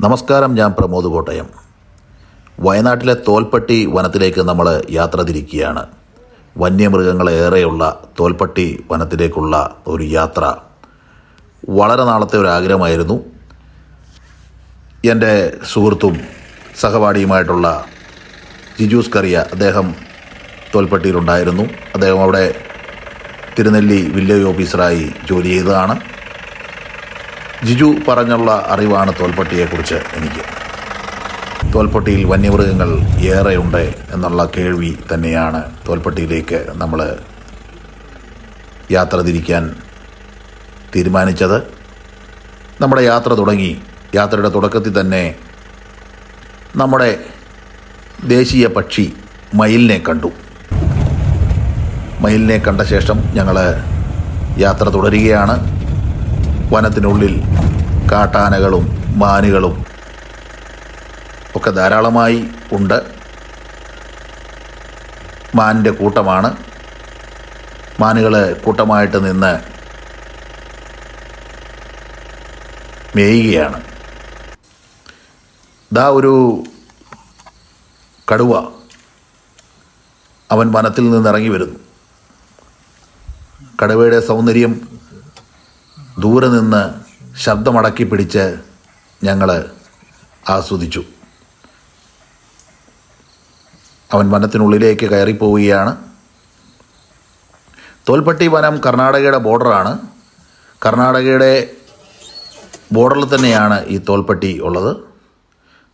നമസ്കാരം ഞാൻ പ്രമോദ് കോട്ടയം. വയനാട്ടിലെ തോൽപ്പട്ടി വനത്തിലേക്ക് നമ്മൾ യാത്ര തിരിക്കുകയാണ്. വന്യമൃഗങ്ങളേറെയുള്ള തോൽപ്പട്ടി വനത്തിലേക്കുള്ള ഒരു യാത്ര. വളരെ നാളത്തെ ഒരു ആഗ്രഹമായിരുന്നു. എന്റെ സുഹൃത്തും സഹപാഠിയുമായിട്ടുള്ള ജിജൂസ് കറിയ അദ്ദേഹം തോൽപ്പട്ടിയിലുണ്ടായിരുന്നു. അദ്ദേഹം അവിടെ തിരുനെല്ലി വില്ലേജ് ഓഫീസറായി ജോലി ചെയ്തതാണ്. ജിജു പറഞ്ഞുള്ള അറിവാണ് തോൽപ്പട്ടിയെക്കുറിച്ച് എനിക്ക്. തോൽപ്പട്ടിയിൽ വന്യമൃഗങ്ങൾ ഏറെയുണ്ട് എന്നുള്ള കേൾവി തന്നെയാണ് തോൽപ്പട്ടിയിലേക്ക് നമ്മൾ യാത്ര തിരിക്കാൻ തീരുമാനിച്ചത്. നമ്മുടെ യാത്ര തുടങ്ങി. യാത്രയുടെ തുടക്കത്തിൽ തന്നെ നമ്മുടെ ദേശീയ പക്ഷി മയിലിനെ കണ്ടു. മയിലിനെ കണ്ട ശേഷം ഞങ്ങൾ യാത്ര തുടരുകയാണ്. വനത്തിനുള്ളിൽ കാട്ടാനകളും മാനുകളും ഒക്കെ ധാരാളമായി ഉണ്ട്. മാനിന്റെ കൂട്ടമാണ്. മാനുകൾ കൂട്ടമായിട്ട് നിന്ന് മേയുകയാണ്. ദാ ഒരു കടുവ അവൻ വനത്തിൽ നിന്ന് ഇറങ്ങി വരുന്നു. കടുവയുടെ സൗന്ദര്യം ദൂരെ നിന്ന് ശബ്ദമടക്കി പിടിച്ച് ഞങ്ങൾ ആസ്വദിച്ചു. അവൻ വനത്തിനുള്ളിലേക്ക് കയറിപ്പോവുകയാണ്. തോൽപ്പട്ടി വനം കർണാടകയുടെ ബോർഡറാണ്. കർണാടകയുടെ ബോർഡറിൽ തന്നെയാണ് ഈ തോൽപ്പട്ടി ഉള്ളത്.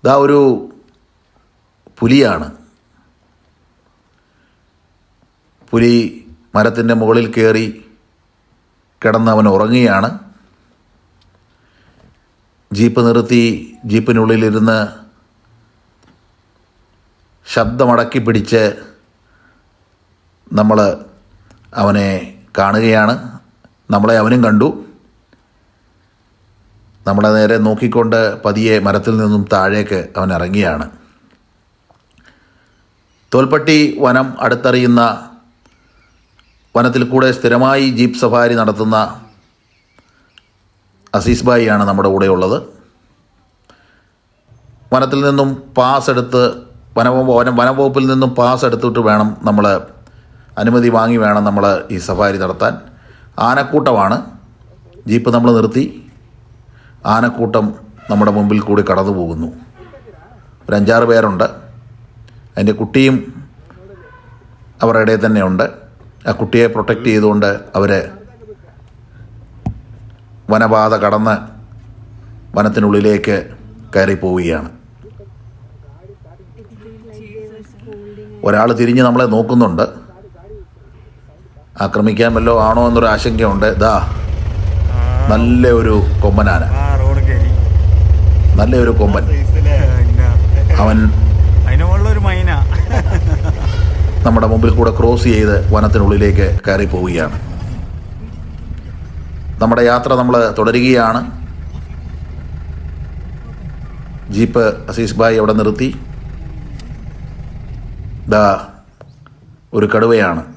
ഇതാ ഒരു പുലിയാണ്. പുലി മരത്തിന്റെ മുകളിൽ കയറി കിടന്ന് അവൻ ഉറങ്ങുകയാണ് ജീപ്പ് നിർത്തി ജീപ്പിനുള്ളിലിരുന്ന് ശബ്ദമടക്കി പിടിച്ച് നമ്മൾ അവനെ കാണുകയാണ്. നമ്മളെ അവനും കണ്ടു. നമ്മളെ നേരെ നോക്കിക്കൊണ്ട് പതിയെ മരത്തിൽ നിന്നും താഴേക്ക് അവൻ ഇറങ്ങിയാണ്. തോൽപ്പട്ടി വനം അടുത്തറിയുന്ന വനത്തിൽ കൂടെ സ്ഥിരമായി ജീപ്പ് സഫാരി നടത്തുന്ന അസീസ് ബായിയാണ് നമ്മുടെ കൂടെ ഉള്ളത്. വനത്തിൽ നിന്നും പാസ് എടുത്ത് വനവ വന വനംവകുപ്പിൽ നിന്നും പാസ് എടുത്തിട്ട് വേണം നമ്മൾ അനുമതി വാങ്ങി വേണം നമ്മൾ ഈ സഫാരി നടത്താൻ. ആനക്കൂട്ടമാണ്. ജീപ്പ് നമ്മൾ നിർത്തി. ആനക്കൂട്ടം നമ്മുടെ മുമ്പിൽ കൂടി കടന്നു പോകുന്നു. ഒരു അഞ്ചാറ് പേരുണ്ട്. അതിന്റെ കുട്ടിയും അവരുടെ ഇടയിൽ തന്നെയുണ്ട്. ആ കുട്ടിയെ പ്രൊട്ടക്റ്റ് ചെയ്തുകൊണ്ട് അവർ വനപാത കടന്ന് വനത്തിനുള്ളിലേക്ക് കയറി പോവുകയാണ് ഒരാൾ തിരിഞ്ഞ് നമ്മളെ നോക്കുന്നുണ്ട്. ആക്രമിക്കാൻ വല്ലോ ആണോ എന്നൊരു ആശങ്കയുണ്ട്. ദാ നല്ല ഒരു കൊമ്പനാന നല്ലൊരു നല്ല ഒരു കൊമ്പൻ. അവൻ അതിനുള്ള ഒരു മൈന. നമ്മുടെ മുമ്പിൽ കൂടെ ക്രോസ് ചെയ്ത് വനത്തിനുള്ളിലേക്ക് കയറി പോവുകയാണ്. നമ്മുടെ യാത്ര നമ്മൾ തുടരുകയാണ്. ജീപ്പ് അസീസ് ഭായ് അവിടെ നിർത്തി. ദാ ഒരു കടുവയാണ്.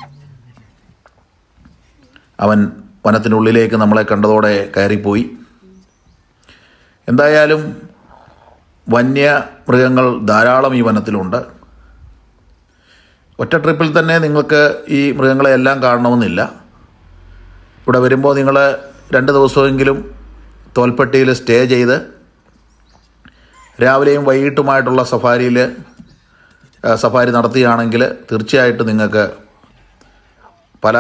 അവൻ വനത്തിനുള്ളിലേക്ക് നമ്മളെ കണ്ടതോടെ കയറിപ്പോയി. എന്തായാലും വന്യ മൃഗങ്ങൾ ധാരാളം ഈ വനത്തിലുണ്ട്. ഒറ്റ ട്രിപ്പിൽ തന്നെ നിങ്ങൾക്ക് ഈ മൃഗങ്ങളെ എല്ലാം കാണണമെന്നില്ല. ഇവിടെ വരുമ്പോൾ നിങ്ങൾ രണ്ട് ദിവസമെങ്കിലും തോൽപ്പെട്ടിയിൽ സ്റ്റേ ചെയ്ത് രാവിലെയും വൈകിട്ടുമായിട്ടുള്ള സഫാരിയിൽ സഫാരി നടത്തുകയാണെങ്കിൽ തീർച്ചയായിട്ടും നിങ്ങൾക്ക് പല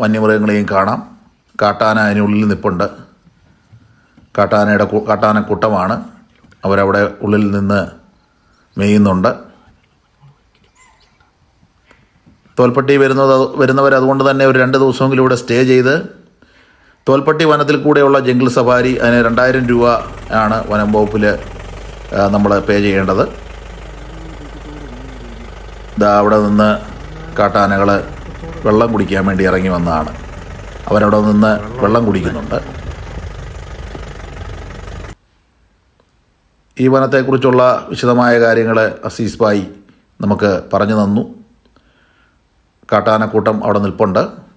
വന്യമൃഗങ്ങളെയും കാണാം. കാട്ടാന അതിനുള്ളിൽ നിൽപ്പുണ്ട് കാട്ടാനയുടെ കാട്ടാനക്കൂട്ടമാണ്. അവരവിടെ ഉള്ളിൽ നിന്ന് മേയുന്നുണ്ട്. തോൽപ്പട്ടി വരുന്നത് വരുന്നവർ അതുകൊണ്ട് തന്നെ ഒരു രണ്ട് ദിവസമെങ്കിലും ഇവിടെ സ്റ്റേ ചെയ്ത് തോൽപ്പട്ടി വനത്തിൽ കൂടെയുള്ള ജംഗിൾ സഫാരി അതിന് രണ്ടായിരം രൂപ ആണ് വനം വകുപ്പിൽ നമ്മൾ പേ ചെയ്യേണ്ടത്. ഇതാ അവിടെ നിന്ന് കാട്ടാനകൾ വെള്ളം കുടിക്കാൻ വേണ്ടി ഇറങ്ങി വന്നതാണ്. അവരവിടെ നിന്ന് വെള്ളം കുടിക്കുന്നുണ്ട്. ഈ വനത്തെക്കുറിച്ചുള്ള വിശദമായ കാര്യങ്ങൾ അസീസ് ബായി നമുക്ക് പറഞ്ഞു തന്നു. കാട്ടാനക്കൂട്ടം അവിടെ നിൽപ്പുണ്ട്.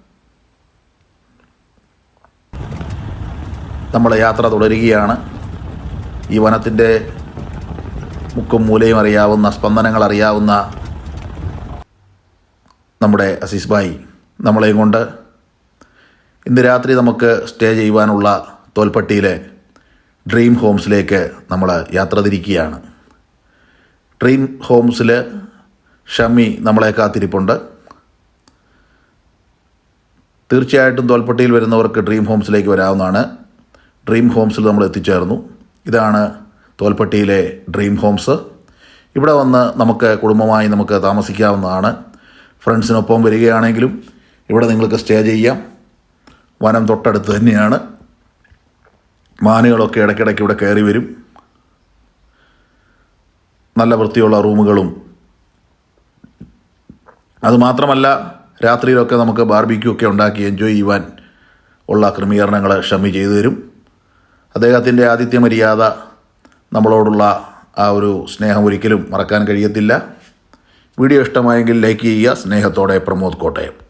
നമ്മൾ യാത്ര തുടരുകയാണ്. ഈ വനത്തിന്റെ മുക്കും മൂലയും അറിയാവുന്ന സ്പന്ദനങ്ങൾ അറിയാവുന്ന നമ്മുടെ അസീസ് ഭായി നമ്മളെയും കൊണ്ട് ഇന്ന് രാത്രി നമുക്ക് സ്റ്റേ ചെയ്യുവാനുള്ള തോൽപ്പട്ടിയിലെ ഡ്രീം ഹോംസിലേക്ക് നമ്മൾ യാത്ര തിരിക്കുകയാണ്. ഡ്രീം ഹോംസിൽ ഷമി നമ്മളെ കാത്തിരിപ്പുണ്ട്. തീർച്ചയായിട്ടും തോൽപ്പട്ടിയിൽ വരുന്നവർക്ക് ഡ്രീം ഹോംസിലേക്ക് വരാവുന്നതാണ്. ഡ്രീം ഹോംസിൽ നമ്മൾ എത്തിച്ചേർന്നു. ഇതാണ് തോൽപ്പട്ടിയിലെ ഡ്രീം ഹോംസ് ഇവിടെ വന്ന് നമുക്ക് കുടുംബമായി നമുക്ക് താമസിക്കാവുന്നതാണ്. ഫ്രണ്ട്സിനൊപ്പം വരികയാണെങ്കിലും ഇവിടെ നിങ്ങൾക്ക് സ്റ്റേ ചെയ്യാം. വനം തൊട്ടടുത്ത് തന്നെയാണ്. മാനുകളൊക്കെ ഇടയ്ക്കിടയ്ക്ക് ഇവിടെ കയറി വരും. നല്ല വൃത്തിയുള്ള റൂമുകളും. അതുമാത്രമല്ല രാത്രിയിലൊക്കെ നമുക്ക് ബാർബിക്യൂ ഒക്കെ ഉണ്ടാക്കി എൻജോയ് ചെയ്യുവാൻ ഉള്ള ക്രമീകരണങ്ങൾ ഷമി ചെയ്തു തരും. അദ്ദേഹത്തിന്റെ ആതിഥ്യ മര്യാദ നമ്മളോടുള്ള ആ ഒരു സ്നേഹം ഒരിക്കലും മറക്കാൻ കഴിയത്തില്ല. വീഡിയോ ഇഷ്ടമായെങ്കിൽ ലൈക്ക് ചെയ്യുക. സ്നേഹത്തോടെ പ്രമോദ് കോട്ടയം.